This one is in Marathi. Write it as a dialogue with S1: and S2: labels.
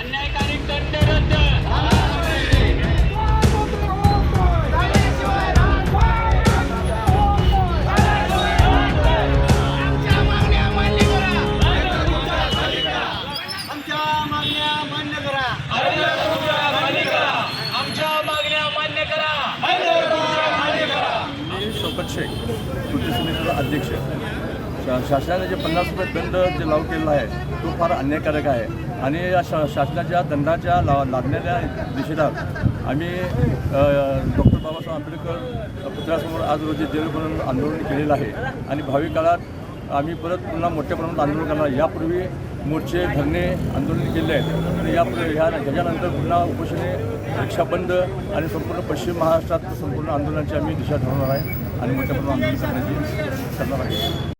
S1: अन्यायकारी दंड रद्द! आमच्या मागण्या मान्य करा.
S2: मी शौकत शेख कृती समितीचा अध्यक्ष शासनाने जे पन्नास रुपये दंड जे लागू केलेला आहे तो फार अन्यायकारक आहे. आणि या शा शासनाच्या दंडाच्या ला लादण्याच्या निषेधात आम्ही डॉक्टर बाबासाहेब आंबेडकर पुतळ्यासमोर आज रोजी जेल बनवून आंदोलन केलेलं आहे. आणि भावी काळात आम्ही परत पुन्हा मोठ्या प्रमाणात आंदोलन करणार. यापूर्वी मोर्चे धरणे आंदोलन केले आहेत. आणि यापुढे ह्या ह्याच्यानंतर पुन्हा उपोषणे रिक्षा बंद आणि संपूर्ण पश्चिम महाराष्ट्रात संपूर्ण आंदोलनाची आम्ही दिशा ठरवणार आहे. आणि मोठ्या प्रमाणात आंदोलन करण्याची करणार आहे.